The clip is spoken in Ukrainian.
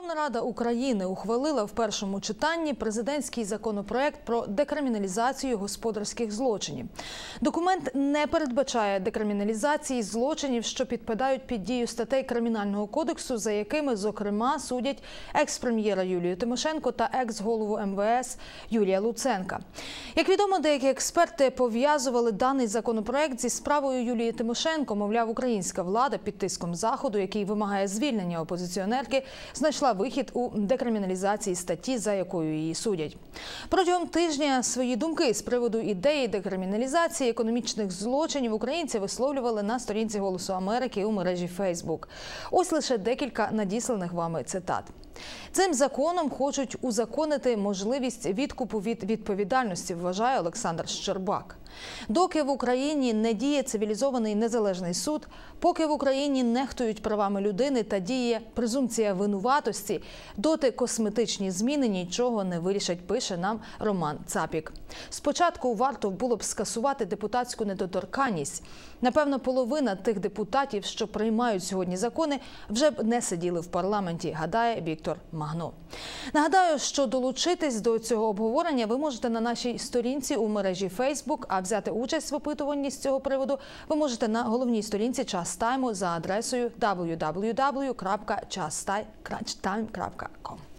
Верховна Рада України ухвалила в першому читанні президентський законопроект про декриміналізацію господарських злочинів. Документ не передбачає декриміналізації злочинів, що підпадають під дію статей кримінального кодексу, за якими зокрема судять екс-прем'єра Юлію Тимошенко та екс-голову МВС Юрія Луценка. Як відомо, деякі експерти пов'язували даний законопроект зі справою Юлії Тимошенко. Мовляв, українська влада під тиском заходу, який вимагає звільнення опозиціонерки, знайшла вихід у декриміналізації статті, за якою її судять. Протягом тижня свої думки з приводу ідеї декриміналізації економічних злочинів українці висловлювали на сторінці Голосу Америки у мережі Фейсбук. Ось лише декілька надісланих вами цитат. Цим законом хочуть узаконити можливість відкупу від відповідальності, вважає Олександр Щербак. Доки в Україні не діє цивілізований незалежний суд, поки в Україні нехтують правами людини та діє презумпція винуватості, доти косметичні зміни нічого не вирішать, пише нам Роман Цапік. Спочатку варто було б скасувати депутатську недоторканність. Напевно, половина тих депутатів, що приймають сьогодні закони, вже б не сиділи в парламенті, гадає Віктор Магно. Нагадаю, що долучитись до цього обговорення ви можете на нашій сторінці у мережі Facebook, а взяти участь в опитуванні з цього приводу ви можете на головній сторінці час тайму за адресою www.chastime.com.